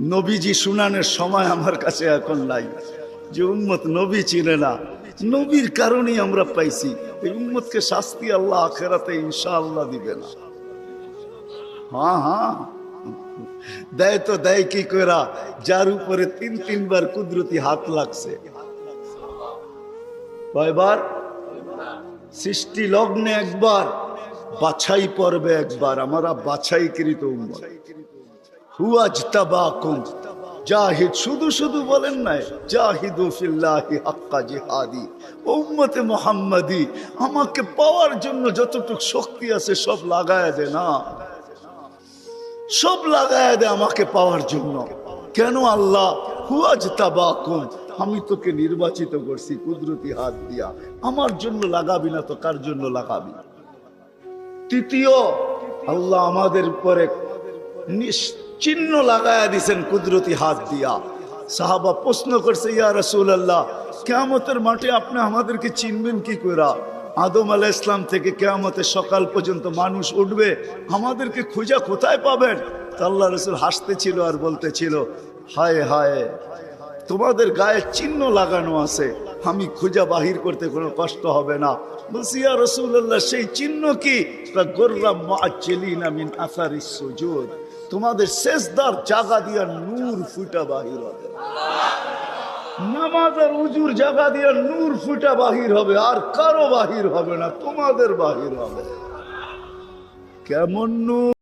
নবীজি শুনানের সময় আমার কাছে এখন নাই। যে উম্মত নবী চিনে না, নবীর কারণেই আমরা পাইছি। এই উম্মতকে শাস্তি আল্লাহ আখেরাতে ইনশাআল্লাহ দিবে না। হ্যাঁ হ্যাঁ। দেয় তো দেয় কি করা যার উপরে তিন, তিনবার কুদরতি হাত লাগছে। কয়বার? সৃষ্টি লগ্নে একবার, বাছাই পর্বে একবার। আমরা বাছাইকৃত উম্মত। হুয়াজ তাবাকুম জাহিদ শুধু শুধু বলেন নাই, জাহিদু ফিল্লাহি হাক্কা জিহাদি। উম্মতে মুহাম্মাদি, আমাকে পাওয়ার জন্য যতটুকু শক্তি আছে সব লাগায় দে না। সব লাগায় দে আমাকে পাওয়ার জন্য। কেন আল্লাহ? হুয়াজ তাবাকুম আমি তোকে নির্বাচিত করছি কুদরতি হাত দিয়া। আমার জন্য লাগাবি না তো কার জন্য লাগাবি? তৃতীয়, আল্লাহ আমাদের উপরে চিহ্ন লাগায়া দিছেন কুদরতি হাত দিয়া। সাহাবা প্রশ্ন করছে, ইয়া রসুল আল্লাহ কেয়ামতের মাঠে আপনি আমাদেরকে চিনবেন কি করা আদম আলাহ ইসলাম থেকে কেয়ামতের সকাল পর্যন্ত মানুষ উঠবে, আমাদেরকে খুঁজা কোথায় পাবেন? আল্লাহ রসুল হাসতেছিল আর বলতেছিল, হায় হায়, তোমাদের গায়ে চিহ্ন লাগানো আছে, আমি খুঁজা বাহির করতে কোনো কষ্ট হবে না। বলছি, ইয়া রসুল্লাহ সেই চিহ্ন কি? গোর্রাম মাচিলিনা মিন আসারি সুজুদ। তোমাদের শেষদার জাগা দিয়া নূর ফুটা বাহির হবে। নামাজের উজুর জাগা দিয়ে নূর ফুটা বাহির হবে, আর কারও বাহির হবে না, তোমাদের বাহির হবে। কেমন নূর?